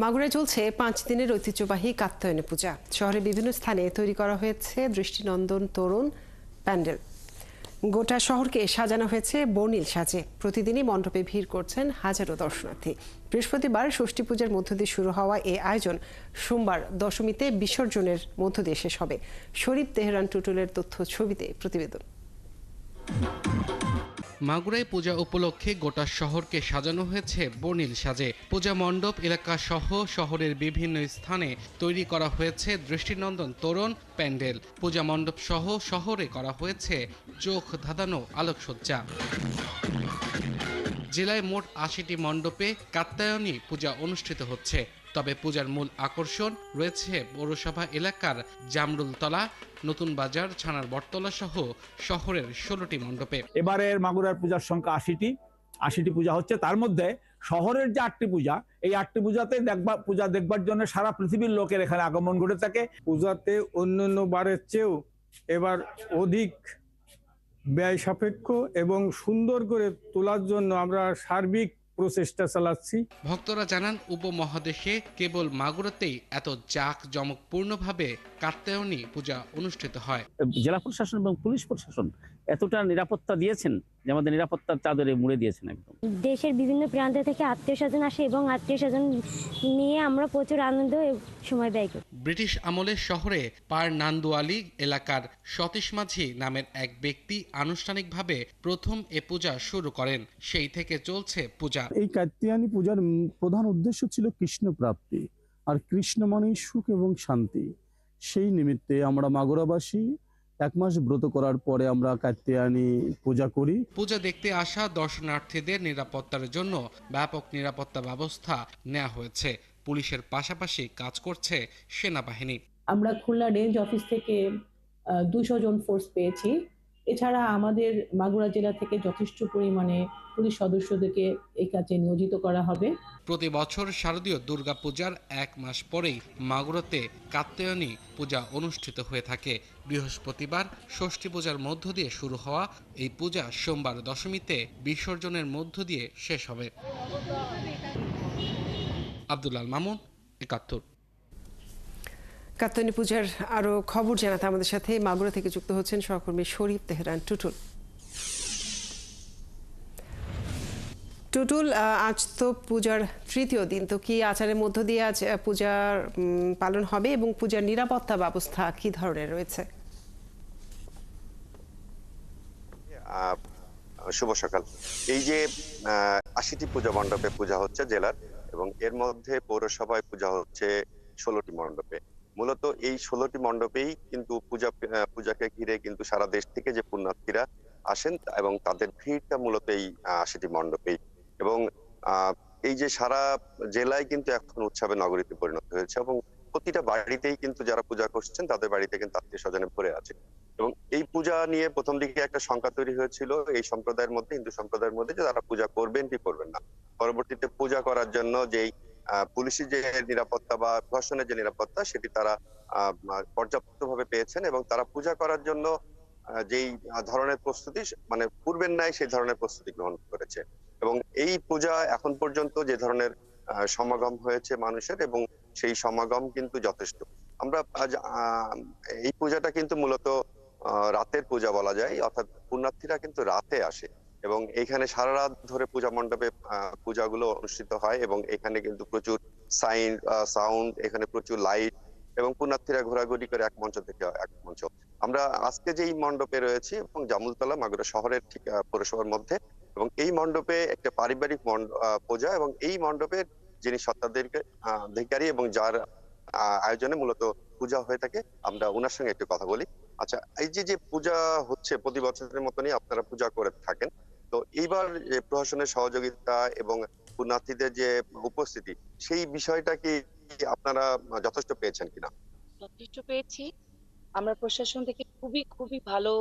মাগুরায় চলছে পাঁচ দিনের ঐতিহ্যবাহী কাত্যায়নী পূজা। শহরের বিভিন্ন স্থানে তৈরি করা হয়েছে দৃষ্টিনন্দন তরুণ প্যান্ডেল। গোটা শহরকে সাজানো হয়েছে বর্ণিল সাজে। প্রতিদিনই মণ্ডপে ভিড় করছেন হাজারো দর্শনার্থী। বৃহস্পতিবার ষষ্ঠী পূজার মধ্য দিয়ে শুরু হওয়া এই আয়োজন সোমবার দশমীতে বিসর্জনের মধ্য দিয়ে শেষ হবে। শরীফ তেহরান টুটুলের তথ্য ছবিতে প্রতিবেদন। মাগুরায় পূজা উপলক্ষে গোটা শহরকে সাজানো হয়েছে বর্ণিল সাজে। পূজা মণ্ডপ, এলাকা সহ শহরের বিভিন্ন স্থানে তৈরি করা হয়েছে দৃষ্টিনন্দন তোরণ, প্যান্ডেল। পূজা মণ্ডপ সহ শহরে করা হয়েছে চোখ ধাঁধানো আলোকসজ্জা। জেলায় মোট আশিটি মণ্ডপে কাত্যায়নী পূজা অনুষ্ঠিত হচ্ছে। তবে পূজার মূল আকর্ষণ রয়েছে পৌরসভা এলাকার জামরুলতলা নতুন বাজার ছানার বটতলা সহ শহরের ষোলোটি মণ্ডপে। এবারের মাগুরার পূজার সংখ্যা আশিটি। আশিটি পূজা হচ্ছে। তার মধ্যে শহরের যে আটটি পূজা এই আটটি পূজাতে দেখবার পূজা দেখবার জন্য সারা পৃথিবীর লোকের এখানে আগমন ঘটে থাকে। পূজাতে অন্যান্য বারের চেয়েও এবার অধিক ব্যয় সাপেক্ষ এবং সুন্দর করে তোলার জন্য আমরা সার্বিক প্রচেষ্টা চালাচ্ছি। ভক্তরা জানান উপমহাদেশে কেবল মাগুরাতেই এত জাঁক জমকপূর্ণভাবে কাত্যায়নী পূজা অনুষ্ঠিত হয়। জেলা প্রশাসন এবং পুলিশ প্রশাসন এতটা নিরাপত্তা দিয়েছেন যে আমাদের নিরাপত্তার চাদরে মুড়ে দিয়েছেন একদম। দেশের বিভিন্ন প্রান্ত থেকে আত্মীয় স্বজন আসে এবং আত্মীয় স্বজন নিয়ে আমরা প্রচুর আনন্দ সময় ব্যয় করি। ব্রিটিশ আমলের শহরে পার নান্দুয়ালি এলাকার সতীশ মাঝি নামের এক ব্যক্তি আনুষ্ঠানিকভাবে প্রথম এ পূজা শুরু করেন সেই থেকে চলছে পূজা। এই কাত্যায়নী পূজার প্রধান উদ্দেশ্য ছিল কৃষ্ণ প্রাপ্তি আর কৃষ্ণ মানেই সুখ এবং শান্তি। সেই নিমিত্তে আমরা মাগুরাবাসী এক মাস ব্রত করার পরে আমরা কাত্যায়নী পূজা করি। পূজা দেখতে আসা দর্শনার্থীদের নিরাপত্তার জন্য ব্যাপক নিরাপত্তা ব্যবস্থা নেওয়া হয়েছে। পুলিশের পাশাপাশি কাজ করছে সেনাবাহিনী। আমরা খুলনা রেঞ্জ অফিস থেকে দুশো জন ফোর্স পেয়েছি। এছাড়া আমাদের মাগুরা জেলা থেকে যথেষ্ট পরিমাণে পুলিশ সদস্যদেরকে এই কাজে নিয়োজিত করা হবে। প্রতি বছর শারদীয় দুর্গাপূজার এক মাস পরেই মাগুরাতে কাত্যায়নী পূজা অনুষ্ঠিত হয়ে থাকে। বৃহস্পতিবার ষষ্ঠী পূজার মধ্য দিয়ে শুরু হওয়া এই পূজা সোমবার দশমীতে বিসর্জনের মধ্য দিয়ে শেষ হবে। আব্দুল্লাল মামুন, একাত্তর। কাত্যায়নী পূজার আরও খবর জানাতে আমাদের সাথে মাগুরা থেকে যুক্ত হচ্ছেন সহকর্মী শরীফ তেহরান টুটুল। টুটুল আজ তো পূজার তৃতীয় দিন, তো কি আচারের মধ্য দিয়ে আজ পূজার পালন হবে এবং পূজার নিরাপত্তা ব্যবস্থা কি ধরনের রয়েছে? শুভ সকাল। এই যে আশিটি পূজা মণ্ডপে পূজা হচ্ছে জেলার এবং এর মধ্যে পৌরসভায় পূজা হচ্ছে ষোলোটি মণ্ডপে। মূলত এই ষোলোটি মণ্ডপেই কিন্তু পূজা পূজাকে ঘিরে কিন্তু সারা দেশ থেকে যে পুণ্যার্থীরা আসেন এবং তাদের ভিড়টা মূলত এই আশিটি মণ্ডপেই। এবং এই যে সারা জেলায় কিন্তু এখন উৎসবে নগরীতে পরিণত হয়েছে এবং প্রতিটা বাড়িতেই কিন্তু যারা পূজা করছেন তাদের বাড়িতে কিন্তু আত্মীয় স্বজনে ভরে আছে। এবং এই পূজা নিয়ে প্রথম দিকে একটা শঙ্কা তৈরি হয়েছিল, এই সম্প্রদায়ের মধ্যে, হিন্দু সম্প্রদায়ের মধ্যে যে তারা পূজা করবেন কি করবেন না। পরবর্তীতে পূজা করার জন্য যেই আহ, পুলিশি যে নিরাপত্তা বা প্রশাসনের যে নিরাপত্তা সেটি তারা পর্যাপ্ত ভাবে পেয়েছেন এবং তারা পূজা করার জন্য যেই ধরনের প্রস্তুতি মানে পূর্বের ন্যায় সেই ধরনের প্রস্তুতি গ্রহণ করেছে। এবং এই পূজা এখন পর্যন্ত যে ধরনের সমাগম হয়েছে মানুষের এবং সেই সমাগম কিন্তু যথেষ্ট। আমরা আজ এই পূজাটা কিন্তু মূলত রাতের পূজা বলা যায় অর্থাৎ পুণ্যার্থীরা কিন্তু রাতে আসে। এবং এখানে সারা রাত ধরে পূজা মণ্ডপে পূজাগুলো অনুষ্ঠিত হয় এবং এখানে কিন্তু প্রচুর সাইন সাউন্ড, এখানে প্রচুর লাইট এবং পুণ্যার্থীরা ঘোরাঘুরি করে এক মঞ্চ থেকে এক মঞ্চ। আমরা আজকে যে এই মণ্ডপে রয়েছি এবং জামুলতলা মাগুরা শহরের ঠিক পৌরসভার মধ্যে এবং এই মণ্ডপে একটা পারিবারিক পূজা এবং এই মণ্ডপের যিনি সত্তাধিকারী এবং যার আয়োজনে মূলত পূজা হয়ে থাকে, আমরা ওনার সঙ্গে একটু কথা বলি। আচ্ছা এই যে যে পূজা হচ্ছে প্রতি বছরের মতনই আপনারা পূজা করে থাকেন তো এইবার প্রশাসনের সহযোগিতা এবং পুণ্যার্থীদের যে উপস্থিতি সেই বিষয়টা কি আপনারা যথেষ্ট পেয়েছেন কিনা? যথেষ্ট পেয়েছি। আমরা প্রশাসন থেকে খুবই খুবই ভালো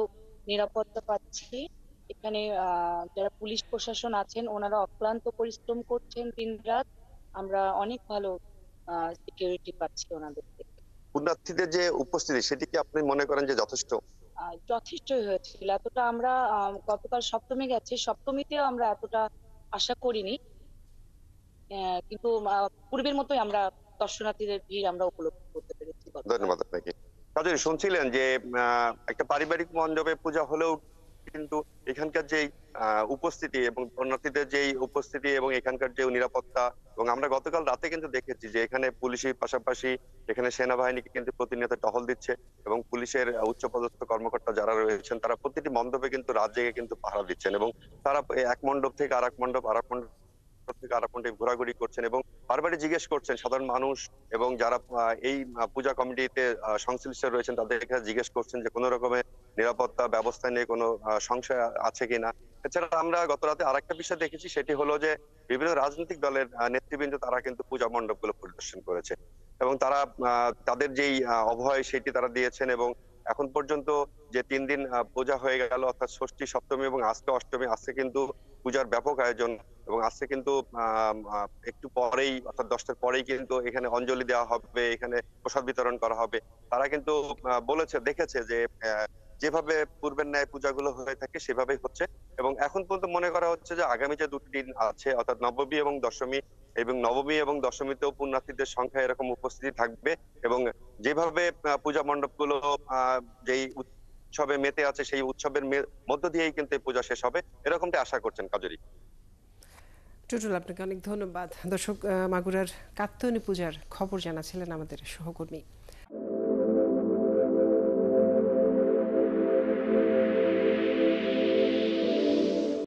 নিরাপত্তা পাচ্ছি। এখানে যারা পুলিশ প্রশাসন আছেন ওনারা অক্লান্ত পরিশ্রম করছেন দিনরাত। আমরা অনেক ভালো সিকিউরিটি পাচ্ছি ওনাদের থেকে। পুণ্যার্থীদের যে উপস্থিতি সেটি কি আপনি মনে করেন যে যথেষ্ট? আহ, যথেষ্টই হয়েছিল। এতটা আমরা গতকাল সপ্তমী গেছি সপ্তমীতেও আমরা এতটা আশা করিনি। কিন্তু পূর্বের মতোই আমরা দর্শনার্থীদের ভিড় আমরা উপলব্ধি করতে পেরেছি ধন্যবাদ আপনাকে। কাজে শুনছিলেন যে একটা পারিবারিক মণ্ডপে পূজা হলেও কিন্তু এখানকার যেই উপস্থিতি এবং শরণার্থীদের যেই উপস্থিতি এবং এখানকার যে নিরাপত্তা এবং আমরা গতকাল রাতে কিন্তু দেখেছি যে এখানে পুলিশের পাশাপাশি এখানে সেনাবাহিনীকে কিন্তু প্রতিনিয়ত টহল দিচ্ছে এবং পুলিশের উচ্চপদস্থ কর্মকর্তা যারা রয়েছেন তারা প্রতিটি মণ্ডপে কিন্তু রাত জেগে কিন্তু পাহারা দিচ্ছেন এবং তারা এক মণ্ডপ থেকে মণ্ডপ, আরেক মণ্ডপ থেকে আরেক মণ্ডপে ঘোরাঘুরি করছেন এবং বারবারই জিজ্ঞেস করছেন সাধারণ মানুষ এবং যারা এই পূজা কমিটিতে সংশ্লিষ্ট রয়েছেন তাদের জিজ্ঞেস করছেন যে কোনো রকমের নিরাপত্তা ব্যবস্থা নিয়ে কোনো সংশয় আছে কিনা? এছাড়া আমরা গত রাতে আরেকটা বিষয় দেখেছি, সেটি হলো যে বিভিন্ন রাজনৈতিক দলের নেতৃবৃন্দ তারা কিন্তু পূজা মণ্ডপগুলো পরিদর্শন করেছে। এবং তারা তাদের যেই অভয় সেটি তারা দিয়েছেন এবং এখন পর্যন্ত যে তিন দিন পূজা হয়ে গেল, অর্থাৎ ষষ্ঠী, সপ্তমী এবং আজকে অষ্টমী, আজকে কিন্তু পূজার ব্যাপক আয়োজন এবং আজকে কিন্তু একটু পরেই, অর্থাৎ দশটার পরেই কিন্তু এখানে অঞ্জলি দেওয়া হবে, এখানে প্রসাদ বিতরণ করা হবে। তারা কিন্তু বলেছে, দেখেছে যে যেভাবে পূর্বের ন্যায় পূজাগুলো হয়ে থাকে, সেভাবেই হচ্ছে। এবং এখন পর্যন্ত মনে করা হচ্ছে যে, আগামী যে দুটি দিন আছে, অর্থাৎ নবমী এবং দশমী, এবং নবমী এবং দশমীতেও পুণ্যার্থীদের সংখ্যা এরকম উপস্থিতি থাকবে এবং যেভাবে পূজা মণ্ডপগুলো যেই উৎসবে মেতে আছে, সেই উৎসবের মধ্য দিয়েই কিন্তু পূজা শেষ হবে। এরকমটা আশা করছেন কাজরি। টুটুল, আপনাকে অনেক ধন্যবাদ। দর্শক মাগুরার কাত্যায়নী পূজার খবর জানাছিলেন আমাদের সহকর্মী।